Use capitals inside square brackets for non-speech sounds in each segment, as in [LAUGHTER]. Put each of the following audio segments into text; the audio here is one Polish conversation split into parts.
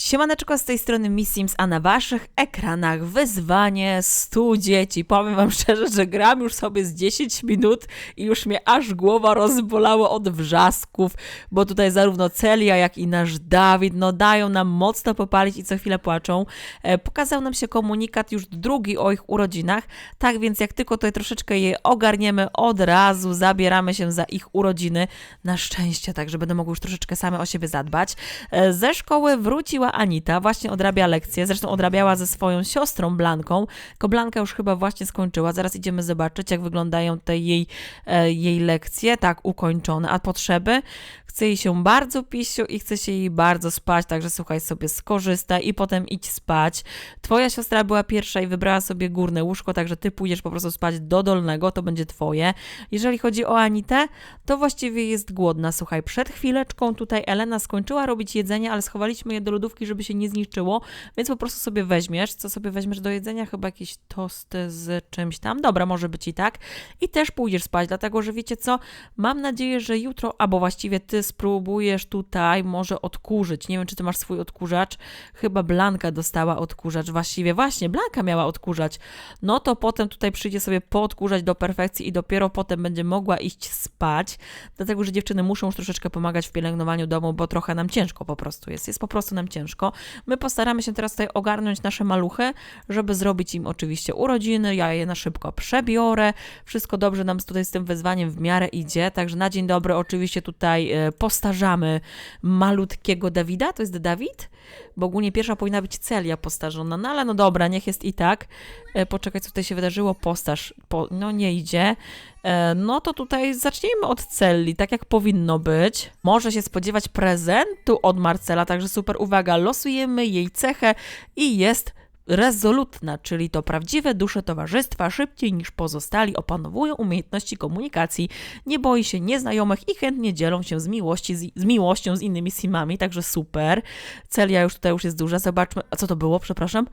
Siemaneczko z tej strony Miss Sims, a na waszych ekranach wyzwanie 100 dzieci. Powiem wam [LAUGHS] szczerze, że gram już sobie z 10 minut i już mnie aż głowa rozbolało od wrzasków, bo tutaj zarówno Celia, jak i nasz Dawid, no dają nam mocno popalić i co chwilę płaczą. E, pokazał nam się komunikat już drugi o ich urodzinach, tak więc jak tylko tutaj troszeczkę je ogarniemy, od razu zabieramy się za ich urodziny. Na szczęście, tak, że będę mogły już troszeczkę same o siebie zadbać. E, ze szkoły wróciła Anita, właśnie odrabia lekcję, zresztą odrabiała ze swoją siostrą Blanką. Tylko Blanka już chyba właśnie skończyła, zaraz idziemy zobaczyć, jak wyglądają te jej, e, jej lekcje, tak, ukończone, a potrzeby. Chce jej się bardzo pisiu i chce się jej bardzo spać, także słuchaj sobie, skorzystaj i potem idź spać. Twoja siostra była pierwsza i wybrała sobie górne łóżko, także ty pójdziesz po prostu spać do dolnego, to będzie twoje. Jeżeli chodzi o Anitę, to właściwie jest głodna. Słuchaj, przed chwileczką tutaj Elena skończyła robić jedzenie, ale schowaliśmy je do lodówki, żeby się nie zniszczyło, więc po prostu sobie weźmiesz. Co sobie weźmiesz do jedzenia? Chyba jakieś tosty z czymś tam. Dobra, może być i tak. I też pójdziesz spać, dlatego że wiecie co? Mam nadzieję, że jutro, albo właściwie ty spróbujesz tutaj może odkurzyć. Nie wiem, czy ty masz swój odkurzacz. Chyba Blanka dostała odkurzacz. Właściwie właśnie Blanka miała odkurzać. No to potem tutaj przyjdzie sobie poodkurzać do perfekcji i dopiero potem będzie mogła iść spać. Dlatego, że dziewczyny muszą już troszeczkę pomagać w pielęgnowaniu domu, bo trochę nam ciężko po prostu jest. Jest po prostu nam ciężko. My postaramy się teraz tutaj ogarnąć nasze maluchy, żeby zrobić im oczywiście urodziny. Ja je na szybko przebiorę. Wszystko dobrze nam tutaj z tym wyzwaniem w miarę idzie. Także na dzień dobry oczywiście tutaj e, postarzamy malutkiego Dawida. To jest Dawid? Bo ogólnie pierwsza powinna być Celia postarzona. No ale no dobra, niech jest i tak. E, Poczekaj, co tutaj się wydarzyło. Postarz. Po, no nie idzie. E, No to tutaj zacznijmy od Celi, tak jak powinno być. Może się spodziewać prezentu od Marcela, także super uwaga, losujemy jej cechę i jest rezolutna, czyli to prawdziwe dusze towarzystwa szybciej niż pozostali opanowują umiejętności komunikacji, nie boi się nieznajomych i chętnie dzielą się z, miłości, z, z miłością z innymi simami, także super. Celia już tutaj już jest duża, zobaczmy, a co to było, przepraszam?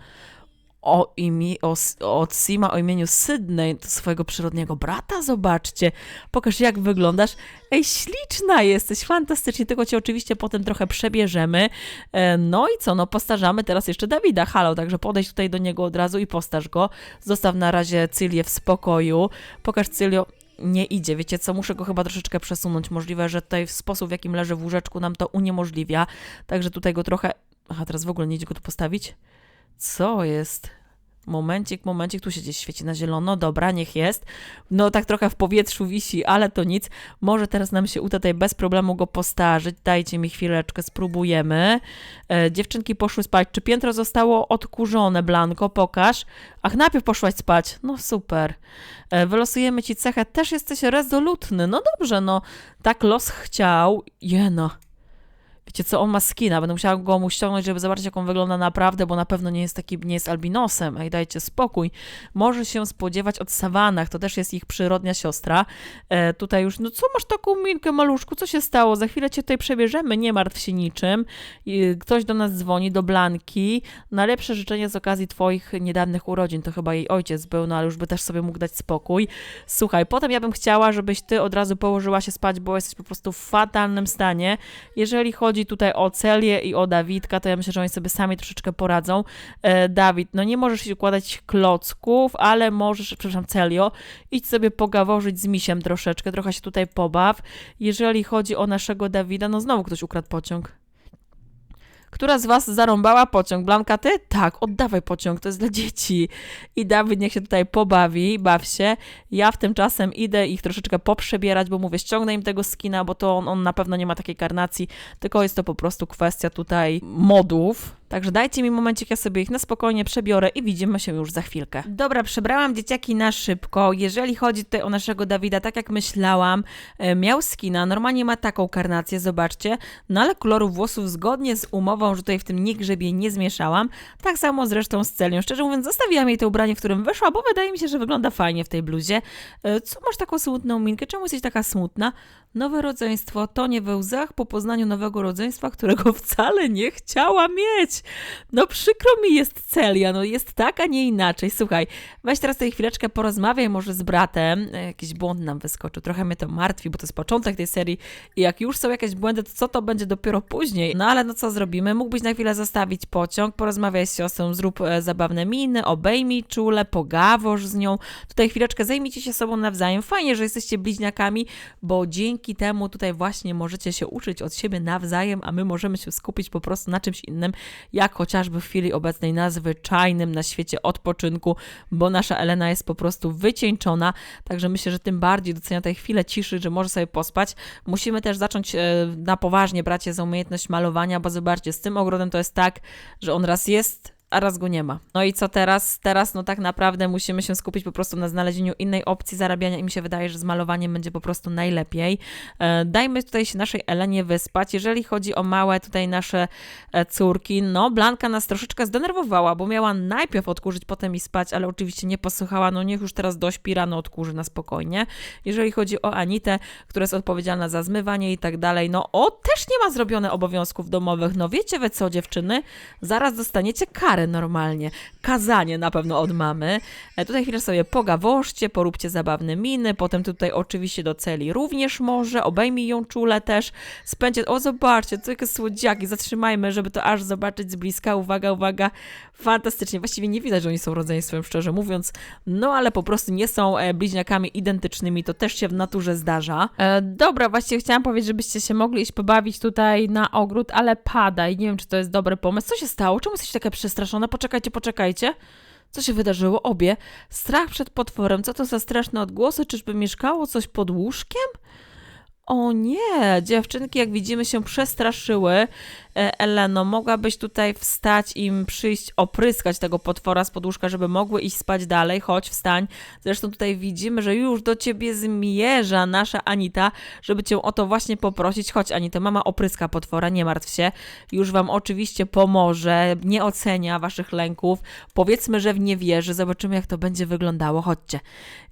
O imię, o, od Sima o imieniu Sydney, swojego przyrodniego brata, zobaczcie. Pokaż, jak wyglądasz. Ej, śliczna jesteś, fantastycznie, tylko cię oczywiście potem trochę przebierzemy. E, No i co, no postarzamy teraz jeszcze Dawida, halo, także podejdź tutaj do niego od razu i postaż go. Zostaw na razie Cylię w spokoju. Pokaż Cylio, nie idzie. Wiecie co, muszę go chyba troszeczkę przesunąć. Możliwe, że tutaj w sposób, w jakim leży w łóżeczku nam to uniemożliwia. Także tutaj go trochę... Aha, teraz w ogóle nie idzie go tu postawić? Co jest? Momencik, momencik, tu się gdzieś świeci na zielono, dobra, niech jest. No tak trochę w powietrzu wisi, ale to nic. Może teraz nam się uda tutaj bez problemu go postarzyć. Dajcie mi chwileczkę, spróbujemy. E, dziewczynki poszły spać. Czy piętro zostało odkurzone, Blanko? Pokaż. Ach, najpierw poszłaś spać. No super. E, wylosujemy ci cechę. Też jesteś rezolutny. No dobrze, no. Tak los chciał. Jeno. Wiecie co, on ma skina, będę musiała go mu ściągnąć, żeby zobaczyć, jak on wygląda naprawdę, bo na pewno nie jest taki, nie jest albinosem. Ej, dajcie spokój. Może się spodziewać od sawanach, to też jest ich przyrodnia siostra. E, tutaj już, no co masz taką minkę, maluszku, co się stało? Za chwilę cię tutaj przebierzemy, nie martw się niczym. I ktoś do nas dzwoni, do Blanki. Najlepsze życzenie z okazji twoich niedawnych urodzin, to chyba jej ojciec był, no ale już by też sobie mógł dać spokój. Słuchaj, potem ja bym chciała, żebyś ty od razu położyła się spać, bo jesteś po prostu w fatalnym stanie. Jeżeli chodzi tutaj o Celię i o Dawidka, to ja myślę, że oni sobie sami troszeczkę poradzą. E, Dawid, no nie możesz się układać klocków, ale możesz, przepraszam, Celio, idź sobie pogaworzyć z misiem troszeczkę, trochę się tutaj pobaw. Jeżeli chodzi o naszego Dawida, no znowu ktoś ukradł pociąg. Która z was zarąbała pociąg? Blanka, ty? Tak, oddawaj pociąg, to jest dla dzieci. I Dawid niech się tutaj pobawi, baw się. Ja w tym czasem idę ich troszeczkę poprzebierać, bo mówię, ściągnę im tego skina, bo to on, on na pewno nie ma takiej karnacji, tylko jest to po prostu kwestia tutaj modów. Także dajcie mi momencik, ja sobie ich na spokojnie przebiorę i widzimy się już za chwilkę. Dobra, przebrałam dzieciaki na szybko. Jeżeli chodzi tutaj o naszego Dawida, tak jak myślałam, e, miał skina, normalnie ma taką karnację, zobaczcie, no ale koloru włosów zgodnie z umową, że tutaj w tym nie grzebie nie zmieszałam. Tak samo zresztą z Celią. Szczerze mówiąc, zostawiłam jej to ubranie, w którym wyszła, bo wydaje mi się, że wygląda fajnie w tej bluzie. E, Co masz taką smutną minkę? Czemu jesteś taka smutna? Nowe rodzeństwo to nie we łzach po poznaniu nowego rodzeństwa, którego wcale nie chciała mieć. No przykro mi jest Celia, no jest tak, a nie inaczej. Słuchaj, weź teraz tutaj chwileczkę porozmawiaj może z bratem. E, Jakiś błąd nam wyskoczył, trochę mnie to martwi, bo to jest początek tej serii i jak już są jakieś błędy, to co to będzie dopiero później? No ale no co zrobimy? Mógłbyś na chwilę zostawić pociąg, porozmawiaj z siostrą, zrób e, zabawne miny, obejmij czule, pogawoż z nią. Tutaj chwileczkę zajmijcie się sobą nawzajem. Fajnie, że jesteście bliźniakami, bo dzięki temu tutaj właśnie możecie się uczyć od siebie nawzajem, a my możemy się skupić po prostu na czymś innym, jak chociażby w chwili obecnej na zwyczajnym na świecie odpoczynku, bo nasza Elena jest po prostu wycieńczona, także myślę, że tym bardziej docenia tej chwilę ciszy, że może sobie pospać. Musimy też zacząć e, na poważnie brać się za umiejętność malowania, bo zobaczcie, z tym ogrodem to jest tak, że on raz jest, a raz go nie ma. No i co teraz? Teraz no tak naprawdę musimy się skupić po prostu na znalezieniu innej opcji zarabiania i mi się wydaje, że z malowaniem będzie po prostu najlepiej. E, dajmy tutaj się naszej Elenie wyspać. Jeżeli chodzi o małe tutaj nasze e, córki, no Blanka nas troszeczkę zdenerwowała, bo miała najpierw odkurzyć, potem i spać, ale oczywiście nie posłuchała, no niech już teraz dośpi, rano odkurzy na spokojnie. Jeżeli chodzi o Anitę, która jest odpowiedzialna za zmywanie i tak dalej, no o, też nie ma zrobione obowiązków domowych. No wiecie wy co, dziewczyny? Zaraz dostaniecie karę normalnie. Kazanie na pewno od mamy. E, tutaj chwilę sobie pogawoszcie, poróbcie zabawne miny, potem tutaj oczywiście do celi również może, obejmij ją czule też, spędźcie, o zobaczcie, to jakie słodziaki, zatrzymajmy, żeby to aż zobaczyć z bliska, uwaga, uwaga, fantastycznie, właściwie nie widać, że oni są rodzeństwem, szczerze mówiąc, no ale po prostu nie są e, bliźniakami identycznymi, to też się w naturze zdarza. E, dobra, właściwie chciałam powiedzieć, żebyście się mogli iść pobawić tutaj na ogród, ale pada i nie wiem, czy to jest dobry pomysł. Co się stało? Czemu jesteś taka przestraszona? Poczekajcie, poczekajcie. Co się wydarzyło? Obie. Strach przed potworem. Co to za straszne odgłosy? Czyżby mieszkało coś pod łóżkiem? O nie, dziewczynki, jak widzimy, się przestraszyły. E, Eleno, mogłabyś tutaj wstać im przyjść, opryskać tego potwora z podłóżka, żeby mogły iść spać dalej. Chodź, wstań. Zresztą tutaj widzimy, że już do ciebie zmierza nasza Anita, żeby cię o to właśnie poprosić. Chodź, Anita, mama opryska potwora, nie martw się. Już wam oczywiście pomoże, nie ocenia waszych lęków. Powiedzmy, że w nie wierzy. Zobaczymy, jak to będzie wyglądało. Chodźcie.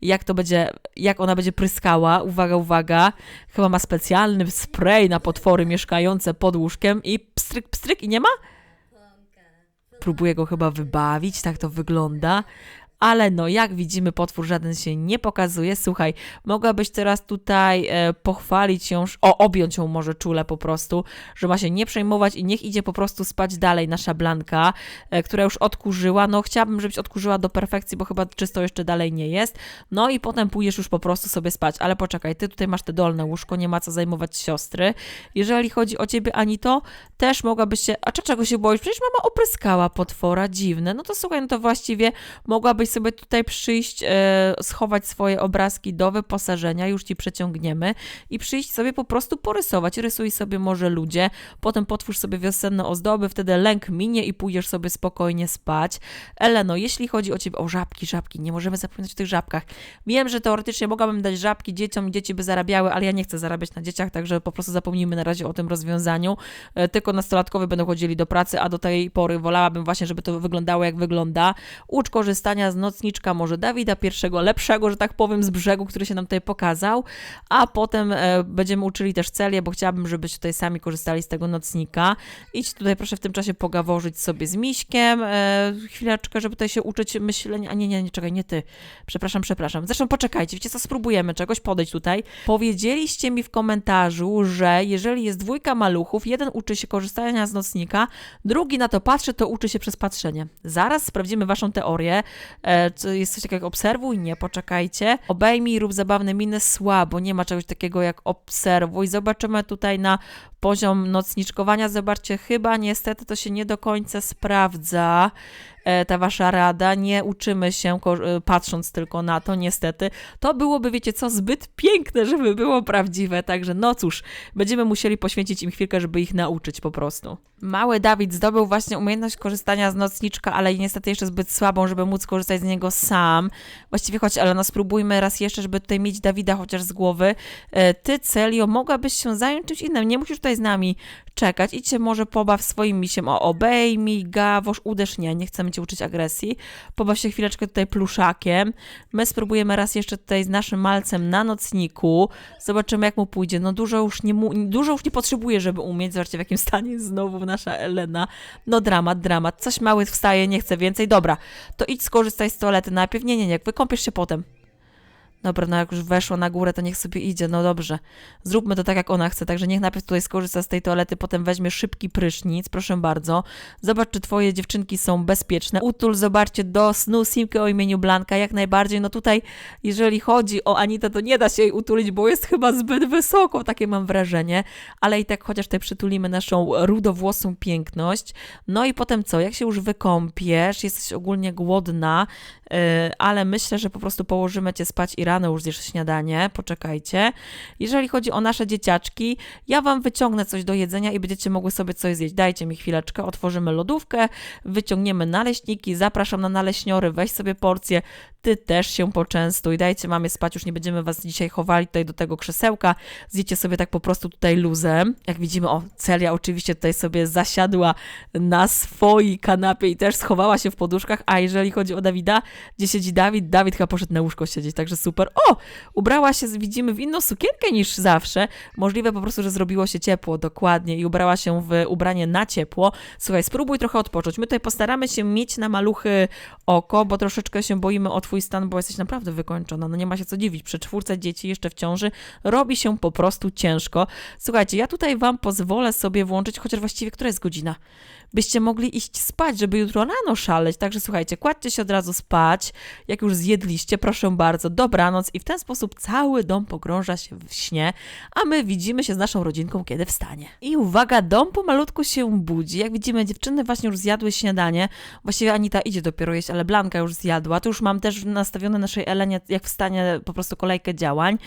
Jak to będzie, jak ona będzie pryskała. Uwaga, uwaga. Chyba ma specjalny spray na potwory mieszkające pod łóżkiem i pstryk, pstryk i nie ma? Próbuję go chyba wybawić, tak to wygląda. Ale no, jak widzimy, potwór żaden się nie pokazuje. Słuchaj, mogłabyś teraz tutaj e, pochwalić ją, o, objąć ją może czule po prostu, że ma się nie przejmować i niech idzie po prostu spać dalej nasza Blanka, e, która już odkurzyła. No, chciałabym, żebyś odkurzyła do perfekcji, bo chyba czysto jeszcze dalej nie jest. No i potem pójdziesz już po prostu sobie spać. Ale poczekaj, ty tutaj masz te dolne łóżko, nie ma co zajmować siostry. Jeżeli chodzi o ciebie, Anito, też mogłabyś się. A czego się boisz? Przecież mama opryskała potwora, dziwne. No to słuchaj, no to właściwie mogłabyś sobie tutaj przyjść, e, schować swoje obrazki do wyposażenia, już ci przeciągniemy i przyjść sobie po prostu porysować. Rysuj sobie może ludzie, potem potwórz sobie wiosenne ozdoby, wtedy lęk minie i pójdziesz sobie spokojnie spać. Eleno, jeśli chodzi o ciebie, o żabki, żabki, nie możemy zapominać o tych żabkach. Wiem, że teoretycznie mogłabym dać żabki dzieciom dzieci by zarabiały, ale ja nie chcę zarabiać na dzieciach, także po prostu zapomnijmy na razie o tym rozwiązaniu. E, Tylko nastolatkowie będą chodzili do pracy, a do tej pory wolałabym właśnie, żeby to wyglądało jak wygląda. Ucz korzystania z nocniczka może Dawida pierwszego, lepszego, że tak powiem, z brzegu, który się nam tutaj pokazał, a potem e, będziemy uczyli też Celię, bo chciałabym, żebyście tutaj sami korzystali z tego nocnika. Idź tutaj proszę w tym czasie pogaworzyć sobie z Miśkiem, e, chwileczkę, żeby tutaj się uczyć myślenia, a nie, nie, nie, czekaj, nie ty, przepraszam, przepraszam. Zresztą poczekajcie, wiecie co, spróbujemy czegoś, podejdź tutaj. Powiedzieliście mi w komentarzu, że jeżeli jest dwójka maluchów, jeden uczy się korzystania z nocnika, drugi na to patrzy, to uczy się przez patrzenie. Zaraz sprawdzimy waszą teorię. E, jest coś takiego jak obserwuj? Nie, poczekajcie. Obejmij, rób zabawne miny słabo. Nie ma czegoś takiego jak obserwuj. Zobaczymy tutaj na poziom nocniczkowania. Zobaczcie, chyba niestety to się nie do końca sprawdza ta wasza rada, nie uczymy się e, patrząc tylko na to, niestety. To byłoby, wiecie co, zbyt piękne, żeby było prawdziwe, także no cóż, będziemy musieli poświęcić im chwilkę, żeby ich nauczyć po prostu. Mały Dawid zdobył właśnie umiejętność korzystania z nocniczka, ale niestety jeszcze zbyt słabą, żeby móc korzystać z niego sam. Właściwie choć, ale no spróbujmy raz jeszcze, żeby tutaj mieć Dawida chociaż z głowy. E, Ty, Celio, mogłabyś się zająć czymś innym, nie musisz tutaj z nami czekać. Idź się może pobaw swoim misiem o obejmij, gawosz, uderz, nie, nie chcemy cię uczyć agresji. Pobaw się chwileczkę tutaj pluszakiem. My spróbujemy raz jeszcze tutaj z naszym malcem na nocniku. Zobaczymy, jak mu pójdzie. No dużo już nie, mu, dużo już nie potrzebuje, żeby umieć. Zobaczcie, w jakim stanie jest znowu nasza Elena. No dramat, dramat. Coś mały wstaje, nie chce więcej. Dobra, to idź skorzystaj z toalety najpierw. Nie, nie, nie, wykąpiesz się potem. Dobra, no jak już weszła na górę, to niech sobie idzie, no dobrze. Zróbmy to tak, jak ona chce, także niech najpierw tutaj skorzysta z tej toalety, potem weźmie szybki prysznic, proszę bardzo. Zobacz, czy twoje dziewczynki są bezpieczne. Utul, zobaczcie, do snu Simkę o imieniu Blanka, jak najbardziej. No tutaj, jeżeli chodzi o Anitę, to nie da się jej utulić, bo jest chyba zbyt wysoko, takie mam wrażenie. Ale i tak chociaż tutaj przytulimy naszą rudowłosą piękność. No i potem co, jak się już wykąpiesz, jesteś ogólnie głodna, yy, ale myślę, że po prostu położymy cię spać i rano już zjesz śniadanie, poczekajcie. Jeżeli chodzi o nasze dzieciaczki, ja wam wyciągnę coś do jedzenia i będziecie mogły sobie coś zjeść. Dajcie mi chwileczkę, otworzymy lodówkę, wyciągniemy naleśniki, zapraszam na naleśniory, weź sobie porcję, ty też się poczęstuj, dajcie mamie spać, już nie będziemy was dzisiaj chowali tutaj do tego krzesełka, zjecie sobie tak po prostu tutaj luzem. Jak widzimy, o, Celia oczywiście tutaj sobie zasiadła na swojej kanapie i też schowała się w poduszkach, a jeżeli chodzi o Dawida, gdzie siedzi Dawid, Dawid chyba poszedł na łóżko siedzieć, także super. O, ubrała się, widzimy, w inną sukienkę niż zawsze, możliwe po prostu, że zrobiło się ciepło, dokładnie, i ubrała się w ubranie na ciepło. Słuchaj, spróbuj trochę odpocząć, my tutaj postaramy się mieć na maluchy oko, bo troszeczkę się boimy o twój stan, bo jesteś naprawdę wykończona. No nie ma się co dziwić. Przy czwórce dzieci jeszcze w ciąży robi się po prostu ciężko. Słuchajcie, ja tutaj wam pozwolę sobie włączyć, chociaż właściwie która jest godzina? Byście mogli iść spać, żeby jutro rano szaleć. Także słuchajcie, kładźcie się od razu spać. Jak już zjedliście, proszę bardzo, dobranoc i w ten sposób cały dom pogrąża się w śnie, a my widzimy się z naszą rodzinką, kiedy wstanie. I uwaga, dom pomalutku się budzi. Jak widzimy, dziewczyny właśnie już zjadły śniadanie. Właściwie Anita idzie dopiero jeść, ale Blanka już zjadła. Tu już mam też nastawione naszej Elenie, jak wstanie po prostu kolejkę działań.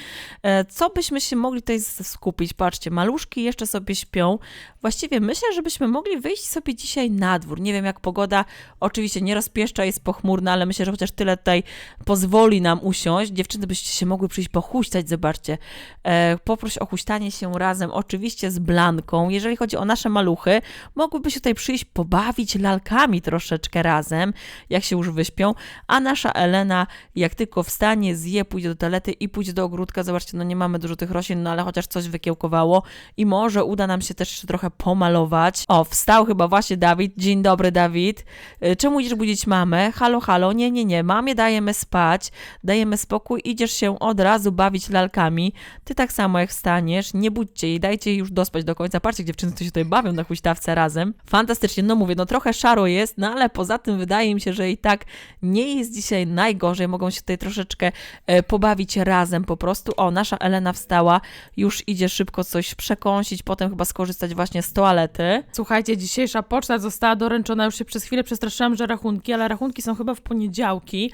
E, Co byśmy się mogli tutaj skupić? Patrzcie, maluszki jeszcze sobie śpią. Właściwie myślę, żebyśmy mogli wyjść sobie dzisiaj na dwór. Nie wiem, jak pogoda oczywiście nie rozpieszcza, jest pochmurna, ale myślę, że chociaż tyle tutaj pozwoli nam usiąść. Dziewczyny byście się mogły przyjść pochuśtać, zobaczcie. E, poproś o huśtanie się razem, oczywiście z Blanką. Jeżeli chodzi o nasze maluchy, mogłyby się tutaj przyjść pobawić lalkami troszeczkę razem, jak się już wyśpią, a nasza Elena, jak tylko wstanie, zje, pójdzie do toalety i pójdzie do ogródka. Zobaczcie, no nie mamy dużo tych roślin, no ale chociaż coś wykiełkowało i może uda nam się też trochę pomalować. O, wstał chyba właśnie Dawid. Dzień dobry, Dawid. Y, Czemu idziesz budzić mamę? Halo, halo, nie, nie, nie. Mamie dajemy spać, dajemy spokój, idziesz się od razu bawić lalkami. Ty tak samo jak wstaniesz, nie budźcie jej, dajcie jej już dospać do końca. Patrzcie, dziewczyny tu się tutaj bawią na huśtawce razem. Fantastycznie, no mówię, no trochę szaro jest, no ale poza tym wydaje mi się, że i tak nie jest dzisiaj najgorzej. Mogą się tutaj troszeczkę e, pobawić razem po prostu. O, nasza Elena wstała, już idzie szybko coś przekąsić, potem chyba skorzystać właśnie z toalety. Słuchajcie, dzisiejsza poczta została doręczona. Już się przez chwilę przestraszyłam, że rachunki, ale rachunki są chyba w poniedziałki.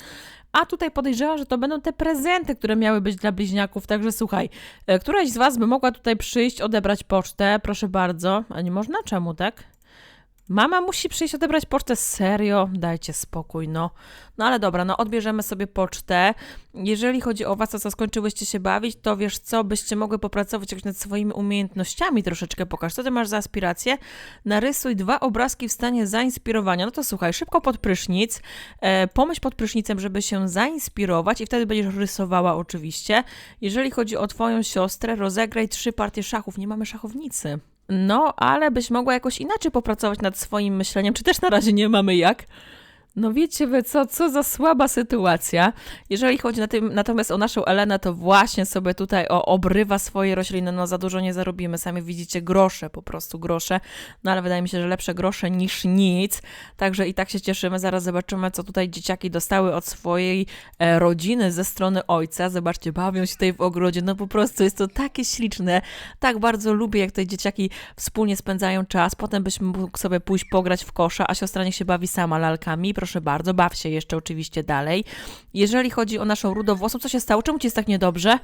A tutaj podejrzewam, że to będą te prezenty, które miały być dla bliźniaków. Także słuchaj, e, któraś z Was by mogła tutaj przyjść, odebrać pocztę. Proszę bardzo. A nie można? Czemu, tak? Mama musi przyjść odebrać pocztę. Serio? Dajcie spokój, no. No ale dobra, no odbierzemy sobie pocztę. Jeżeli chodzi o was, to co skończyłyście się bawić, to wiesz co, byście mogły popracować jakoś nad swoimi umiejętnościami troszeczkę. Pokaż, co ty masz za aspiracje. Narysuj dwa obrazki w stanie zainspirowania. No to słuchaj, szybko pod prysznic. E, pomyśl pod prysznicem, żeby się zainspirować i wtedy będziesz rysowała oczywiście. Jeżeli chodzi o twoją siostrę, rozegraj trzy partie szachów. Nie mamy szachownicy. No, ale byś mogła jakoś inaczej popracować nad swoim myśleniem, czy też na razie nie mamy jak. No wiecie wy co, co za słaba sytuacja. Jeżeli chodzi na tym, natomiast o naszą Elenę, to właśnie sobie tutaj o, obrywa swoje rośliny, no za dużo nie zarobimy. Sami widzicie grosze, po prostu grosze. No ale wydaje mi się, że lepsze grosze niż nic. Także i tak się cieszymy. Zaraz zobaczymy, co tutaj dzieciaki dostały od swojej e, rodziny ze strony ojca. Zobaczcie, bawią się tutaj w ogrodzie. No po prostu jest to takie śliczne. Tak bardzo lubię, jak te dzieciaki wspólnie spędzają czas. Potem byś mógł sobie pójść pograć w kosza, a siostra niech się bawi sama lalkami. Proszę bardzo, baw się jeszcze oczywiście dalej. Jeżeli chodzi o naszą rudowłosą, co się stało? Czemu ci jest tak niedobrze?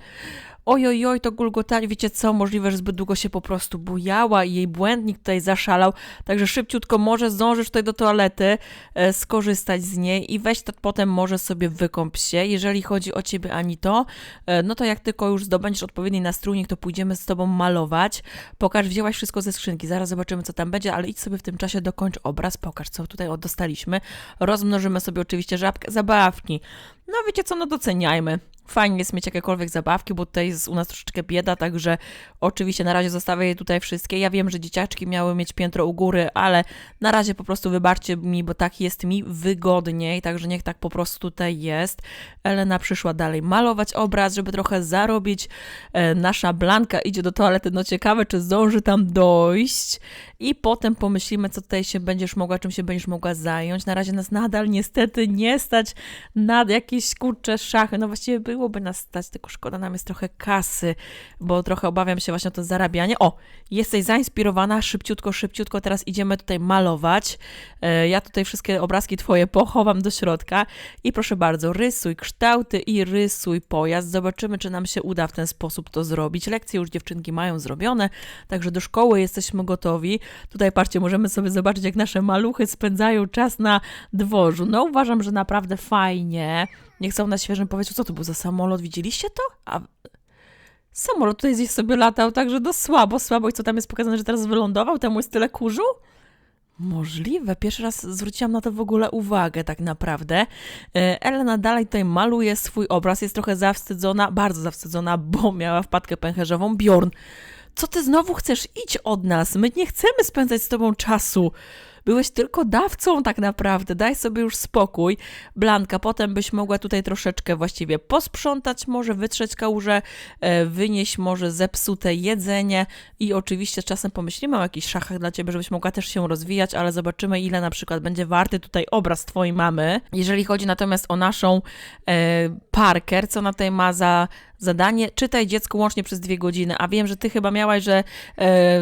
Oj, oj, to gulgotanie, wiecie co, możliwe, że zbyt długo się po prostu bujała i jej błędnik tutaj zaszalał, także szybciutko może zdążysz tutaj do toalety e, skorzystać z niej i weź to potem może sobie wykąp się. Jeżeli chodzi o ciebie, Anito, e, no to jak tylko już zdobędziesz odpowiedni nastrójnik, to pójdziemy z tobą malować. Pokaż, wzięłaś wszystko ze skrzynki, zaraz zobaczymy, co tam będzie, ale idź sobie w tym czasie dokończ obraz, pokaż, co tutaj dostaliśmy. Rozmnożymy sobie oczywiście żabkę, zabawki. No wiecie co, no doceniajmy. Fajnie jest mieć jakiekolwiek zabawki, bo tutaj jest u nas troszeczkę bieda, także oczywiście na razie zostawię je tutaj wszystkie. Ja wiem, że dzieciaczki miały mieć piętro u góry, ale na razie po prostu wybaczcie mi, bo tak jest mi wygodniej, także niech tak po prostu tutaj jest. Elena przyszła dalej malować obraz, żeby trochę zarobić. E, nasza Blanka idzie do toalety, no ciekawe, czy zdąży tam dojść. I potem pomyślimy, co tutaj się będziesz mogła, czym się będziesz mogła zająć. Na razie nas nadal niestety nie stać na jakieś kurcze szachy. No właściwie byłoby nas stać, tylko szkoda nam jest trochę kasy, bo trochę obawiam się właśnie o to zarabianie. O, jesteś zainspirowana, szybciutko, szybciutko, teraz idziemy tutaj malować. E, Ja tutaj wszystkie obrazki twoje pochowam do środka i proszę bardzo, rysuj kształty i rysuj pojazd. Zobaczymy, czy nam się uda w ten sposób to zrobić. Lekcje już dziewczynki mają zrobione, także do szkoły jesteśmy gotowi. Tutaj patrzcie, możemy sobie zobaczyć, jak nasze maluchy spędzają czas na dworzu. No uważam, że naprawdę fajnie. Niech są na świeżym powietrzu. Co to był za samolot? Widzieliście to? A samolot tutaj gdzieś sobie latał, także do słabo, słabo. I co tam jest pokazane, że teraz wylądował? Temu jest tyle kurzu? Możliwe. Pierwszy raz zwróciłam na to w ogóle uwagę, tak naprawdę. E, Elena dalej tutaj maluje swój obraz. Jest trochę zawstydzona, bardzo zawstydzona, bo miała wpadkę pęcherzową. Bjorn, co ty znowu chcesz? Idź od nas. My nie chcemy spędzać z tobą czasu. Byłeś tylko dawcą tak naprawdę, daj sobie już spokój. Blanka, potem byś mogła tutaj troszeczkę właściwie posprzątać, może wytrzeć kałużę, e, wynieść może zepsute jedzenie i oczywiście czasem pomyślimy o jakichś szachach dla ciebie, żebyś mogła też się rozwijać, ale zobaczymy ile na przykład będzie warty tutaj obraz twojej mamy. Jeżeli chodzi natomiast o naszą e, Parker, co ona tutaj ma za zadanie, czytaj dziecku łącznie przez dwie godziny, a wiem, że ty chyba miałaś, że e,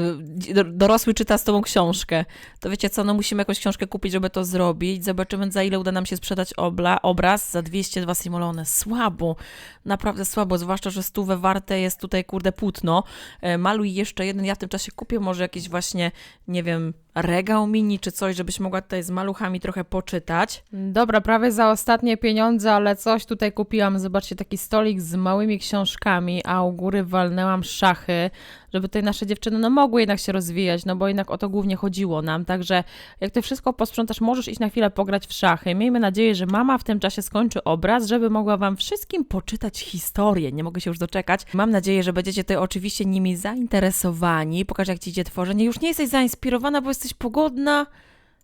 do- dorosły czyta z tobą książkę. To wiecie co, no musimy jakąś książkę kupić, żeby to zrobić. Zobaczymy, za ile uda nam się sprzedać obla, obraz. Za 202 simolone. Słabo. Naprawdę słabo, zwłaszcza, że stówę warte jest tutaj, kurde, płótno. E, maluj jeszcze jeden, ja w tym czasie kupię może jakiś właśnie, nie wiem, regał mini czy coś, żebyś mogła tutaj z maluchami trochę poczytać. Dobra, prawie za ostatnie pieniądze, ale coś tutaj kupiłam. Zobaczcie, taki stolik z małymi książkami, a u góry walnęłam szachy, żeby tutaj nasze dziewczyny no, mogły jednak się rozwijać, no bo jednak o to głównie chodziło nam. Także jak ty wszystko posprzątasz, możesz iść na chwilę pograć w szachy. Miejmy nadzieję, że mama w tym czasie skończy obraz, żeby mogła wam wszystkim poczytać historię. Nie mogę się już doczekać. Mam nadzieję, że będziecie tutaj oczywiście nimi zainteresowani. Pokaż, jak ci idzie tworzenie. Już nie jesteś zainspirowana, bo jesteś pogodna.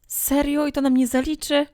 Serio? I to nam nie zaliczy?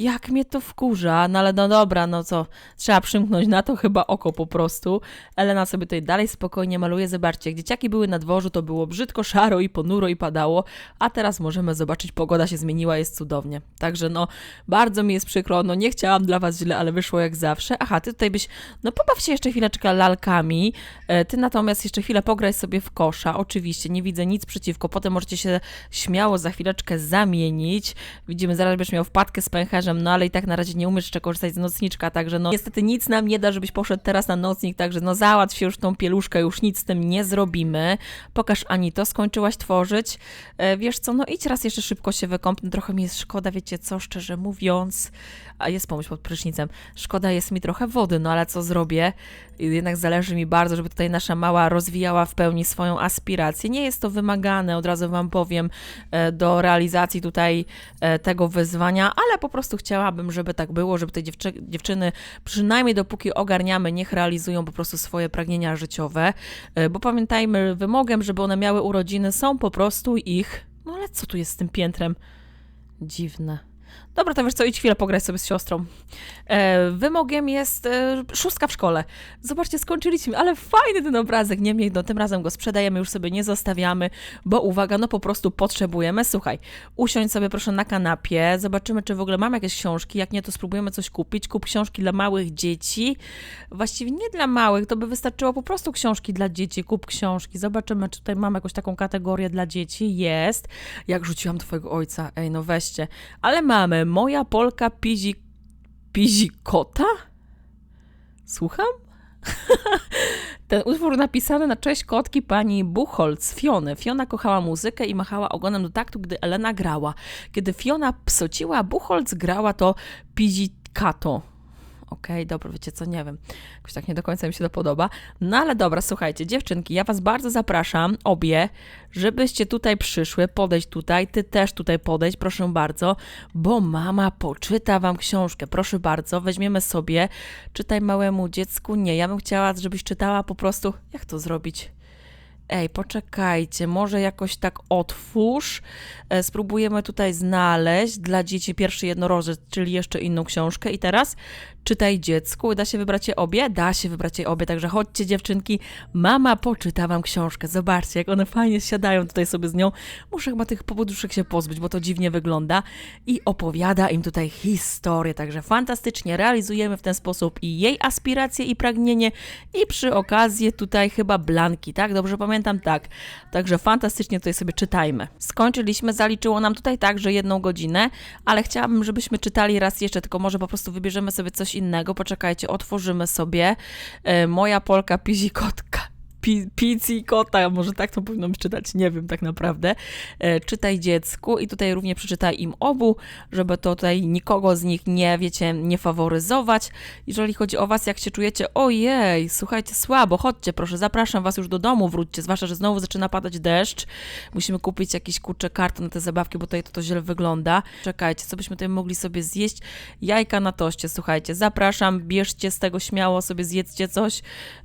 Jak mnie to wkurza, no ale no dobra, no co, trzeba przymknąć na to chyba oko po prostu. Elena sobie tutaj dalej spokojnie maluje, zobaczcie, jak dzieciaki były na dworzu, to było brzydko, szaro i ponuro i padało, a teraz możemy zobaczyć, pogoda się zmieniła, jest cudownie. Także no, bardzo mi jest przykro, no nie chciałam dla was źle, ale wyszło jak zawsze. Aha, ty tutaj byś, no pobaw się jeszcze chwileczkę lalkami, e, ty natomiast jeszcze chwilę pograj sobie w kosza, oczywiście, nie widzę nic przeciwko, potem możecie się śmiało za chwileczkę zamienić. Widzimy, zaraz będziesz miał wpadkę z pęcherzem, no ale i tak na razie nie umiesz jeszcze korzystać z nocniczka, także no niestety nic nam nie da, żebyś poszedł teraz na nocnik, także no załatw się już tą pieluszkę, już nic z tym nie zrobimy. Pokaż Anito, skończyłaś tworzyć. E, wiesz co, no idź raz jeszcze szybko się wykąp, no trochę mi jest szkoda, wiecie co, szczerze mówiąc, a jest pomyśl pod prysznicem, szkoda jest mi trochę wody, no ale co zrobię? Jednak zależy mi bardzo, żeby tutaj nasza mała rozwijała w pełni swoją aspirację. Nie jest to wymagane, od razu Wam powiem, e, do realizacji tutaj e, tego wyzwania, ale po prostu chciałabym, żeby tak było, żeby te dziewczy dziewczyny, przynajmniej dopóki ogarniamy, niech realizują po prostu swoje pragnienia życiowe, e, bo pamiętajmy, wymogiem, żeby one miały urodziny, są po prostu ich. No ale co tu jest z tym piętrem? Dziwne. Dobra, to wiesz co, idź chwilę pograć sobie z siostrą. E, wymogiem jest e, szóstka w szkole. Zobaczcie, skończyliśmy, ale fajny ten obrazek. Niemniej, no tym razem go sprzedajemy, już sobie nie zostawiamy, bo uwaga, no po prostu potrzebujemy. Słuchaj, usiądź sobie proszę na kanapie, zobaczymy, czy w ogóle mam jakieś książki. Jak nie, to spróbujemy coś kupić. Kup książki dla małych dzieci. Właściwie nie dla małych, to by wystarczyło po prostu książki dla dzieci. Kup książki. Zobaczymy, czy tutaj mam jakąś taką kategorię dla dzieci. Jest. Jak rzuciłam twojego ojca. Ej, no weźcie. Ale mamy moja Polka Pizi... Pizi kota? Słucham? [LAUGHS] Ten utwór napisany na cześć kotki pani Buchholz, Fiony. Fiona kochała muzykę i machała ogonem do taktu, gdy Elena grała. Kiedy Fiona psociła, Buchholz grała to pizzicato. Okej, dobra, wiecie co, nie wiem. Jakoś tak nie do końca mi się to podoba. No ale dobra, słuchajcie, dziewczynki, ja was bardzo zapraszam, obie, żebyście tutaj przyszły, podejść tutaj, ty też tutaj podejść, proszę bardzo, bo mama poczyta wam książkę, proszę bardzo, weźmiemy sobie, czytaj małemu dziecku, nie, ja bym chciała, żebyś czytała po prostu, jak to zrobić? Ej, poczekajcie, może jakoś tak otwórz. E, spróbujemy tutaj znaleźć dla dzieci pierwszy jednorożec, czyli jeszcze inną książkę. I teraz czytaj dziecku. Da się wybrać je obie? Da się wybrać je obie, także chodźcie dziewczynki. Mama poczyta wam książkę. Zobaczcie, jak one fajnie siadają tutaj sobie z nią. Muszę chyba tych poduszek się pozbyć, bo to dziwnie wygląda. I opowiada im tutaj historię, także fantastycznie realizujemy w ten sposób i jej aspiracje i pragnienie i przy okazji tutaj chyba blanki, tak? Dobrze pamiętam? Tak. Także fantastycznie tutaj sobie czytajmy. Skończyliśmy, zaliczyło nam tutaj także jedną godzinę, ale chciałabym, żebyśmy czytali raz jeszcze, tylko może po prostu wybierzemy sobie coś innego. Poczekajcie, otworzymy sobie e, Moja Polka Pizikotka. Pi- Pici kota, może tak to powinno czytać, nie wiem tak naprawdę. E, czytaj dziecku i tutaj również przeczytaj im obu, żeby to tutaj nikogo z nich nie, wiecie, nie faworyzować. Jeżeli chodzi o was, jak się czujecie, ojej, słuchajcie, słabo, chodźcie proszę, zapraszam was już do domu, wróćcie, zwłaszcza, że znowu zaczyna padać deszcz. Musimy kupić jakiś kurczę karton na te zabawki, bo tutaj to, to źle wygląda. Czekajcie, co byśmy tutaj mogli sobie zjeść? Jajka na toście, słuchajcie, zapraszam, bierzcie z tego śmiało, sobie zjedzcie coś,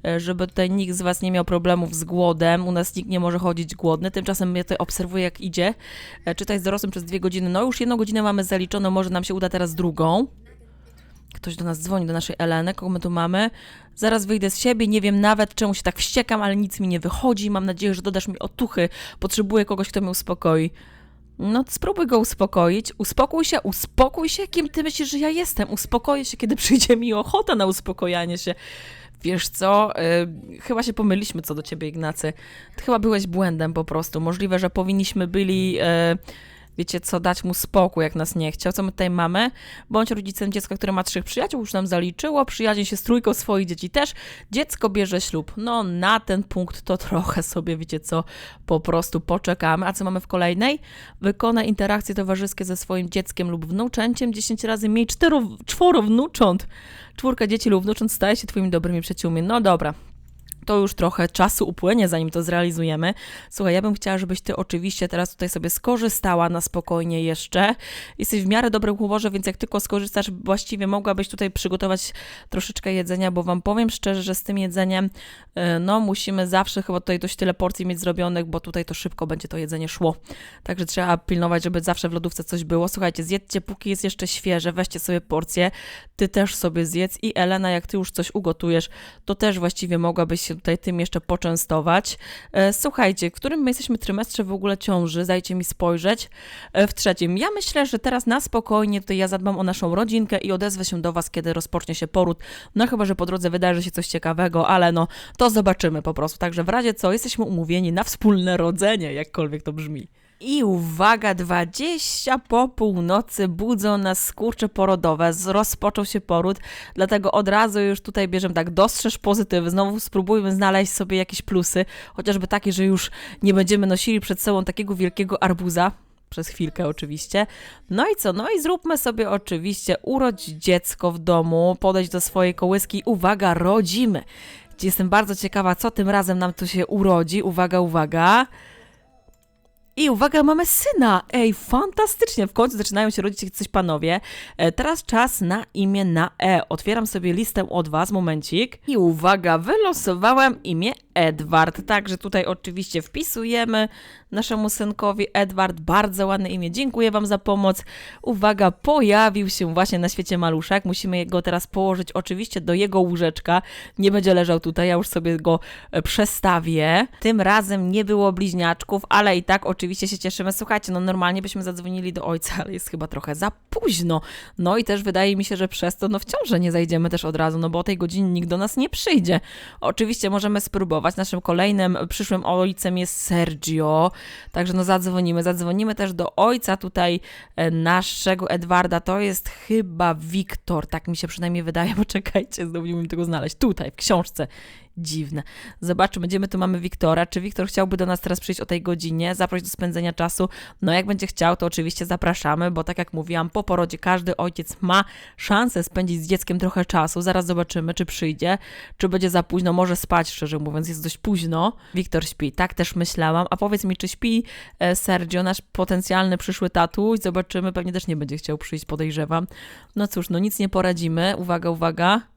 e, żeby tutaj nikt z was nie miał problemów z głodem. U nas nikt nie może chodzić głodny. Tymczasem ja tutaj obserwuję, jak idzie. E, Czytaj z dorosłym przez dwie godziny. No już jedną godzinę mamy zaliczoną, może nam się uda teraz drugą. Ktoś do nas dzwoni, do naszej Eleny. Kogo my tu mamy? Zaraz wyjdę z siebie, nie wiem nawet czemu się tak wściekam, ale nic mi nie wychodzi. Mam nadzieję, że dodasz mi otuchy. Potrzebuję kogoś, kto mnie uspokoi. No, to spróbuj go uspokoić. Uspokój się, uspokój się. Kim ty myślisz, że ja jestem? Uspokoję się, kiedy [LAUGHS] przyjdzie mi ochota na uspokojanie się. Wiesz co, y, chyba się pomyliśmy co do ciebie, Ignacy. Ty chyba byłeś błędem po prostu. Możliwe, że powinniśmy byli, y, wiecie co, dać mu spokój, jak nas nie chciał. Co my tutaj mamy? Bądź rodzicem dziecka, które ma trzech przyjaciół, już nam zaliczyło. Przyjaźń się z trójką swoich dzieci też. Dziecko bierze ślub. No, na ten punkt to trochę sobie, wiecie co, po prostu poczekamy. A co mamy w kolejnej? Wykonaj interakcje towarzyskie ze swoim dzieckiem lub wnuczęciem 10 razy mniej cztero, czworo wnucząt. Czwórka dzieci lub wnucząt staje się twoimi dobrymi przyjaciółmi. No dobra. To już trochę czasu upłynie, zanim to zrealizujemy. Słuchaj, ja bym chciała, żebyś ty oczywiście teraz tutaj sobie skorzystała na spokojnie jeszcze. Jesteś w miarę dobrym humorze, więc jak tylko skorzystasz, właściwie mogłabyś tutaj przygotować troszeczkę jedzenia, bo wam powiem szczerze, że z tym jedzeniem, y, no musimy zawsze chyba tutaj dość tyle porcji mieć zrobionych, bo tutaj to szybko będzie to jedzenie szło. Także trzeba pilnować, żeby zawsze w lodówce coś było. Słuchajcie, zjedzcie, póki jest jeszcze świeże, weźcie sobie porcję, ty też sobie zjedz i Elena, jak ty już coś ugotujesz, to też właściwie mogłabyś się tutaj tym jeszcze poczęstować. E, Słuchajcie, w którym my jesteśmy trymestrze w ogóle ciąży? Dajcie mi spojrzeć. E, W trzecim. Ja myślę, że teraz na spokojnie tutaj ja zadbam o naszą rodzinkę i odezwę się do Was, kiedy rozpocznie się poród. No chyba, że po drodze wydarzy się coś ciekawego, ale no to zobaczymy po prostu. Także w razie co, jesteśmy umówieni na wspólne rodzenie, jakkolwiek to brzmi. I uwaga, 20 po północy budzą nas skurcze porodowe. Rozpoczął się poród, dlatego od razu już tutaj bierzemy tak, dostrzeż pozytywy. Znowu spróbujmy znaleźć sobie jakieś plusy, chociażby takie, że już nie będziemy nosili przed sobą takiego wielkiego arbuza. Przez chwilkę oczywiście. No i co? No i zróbmy sobie oczywiście urodź dziecko w domu, podejść do swojej kołyski. Uwaga, rodzimy. Jestem bardzo ciekawa, co tym razem nam tu się urodzi. Uwaga, uwaga. I uwaga, mamy syna! Ej, fantastycznie! W końcu zaczynają się rodzić coś panowie. E, teraz czas na imię na E. Otwieram sobie listę od was, momencik. I uwaga, wylosowałem imię Edward. Także tutaj oczywiście wpisujemy naszemu synkowi Edward. Bardzo ładne imię. Dziękuję wam za pomoc. Uwaga, pojawił się właśnie na świecie maluszek. Musimy go teraz położyć oczywiście do jego łóżeczka. Nie będzie leżał tutaj, ja już sobie go e, przestawię. Tym razem nie było bliźniaczków, ale i tak oczywiście się cieszymy. Słuchajcie, no normalnie byśmy zadzwonili do ojca, ale jest chyba trochę za późno. No i też wydaje mi się, że przez to no w ciążę nie zajdziemy też od razu, no bo o tej godzinie nikt do nas nie przyjdzie. Oczywiście możemy spróbować, zaplanować. Naszym kolejnym przyszłym ojcem jest Sergio, także no zadzwonimy. Zadzwonimy też do ojca tutaj e, naszego Edwarda, to jest chyba Wiktor, tak mi się przynajmniej wydaje, poczekajcie, znowu nie tego znaleźć, tutaj w książce. Dziwne. Zobaczymy, gdzie my tu mamy Wiktora. Czy Wiktor chciałby do nas teraz przyjść o tej godzinie, zaprosić do spędzenia czasu? No jak będzie chciał, to oczywiście zapraszamy, bo tak jak mówiłam, po porodzie każdy ojciec ma szansę spędzić z dzieckiem trochę czasu. Zaraz zobaczymy, czy przyjdzie, czy będzie za późno. Może spać, szczerze mówiąc, jest dość późno. Wiktor śpi, tak też myślałam. A powiedz mi, czy śpi e, Sergio, nasz potencjalny przyszły tatuś? Zobaczymy, pewnie też nie będzie chciał przyjść, podejrzewam. No cóż, no nic nie poradzimy. Uwaga, uwaga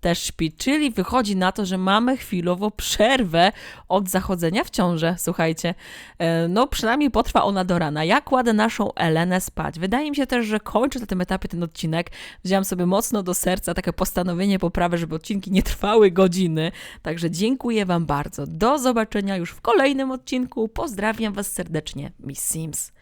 też śpi, czyli wychodzi na to, że mamy chwilowo przerwę od zachodzenia w ciążę, słuchajcie. E, No przynajmniej potrwa ona do rana. Ja kładę naszą Elenę spać. Wydaje mi się też, że kończę na tym etapie ten odcinek. Wziąłem sobie mocno do serca takie postanowienie poprawy, żeby odcinki nie trwały godziny. Także dziękuję Wam bardzo. Do zobaczenia już w kolejnym odcinku. Pozdrawiam Was serdecznie, Miss Sims.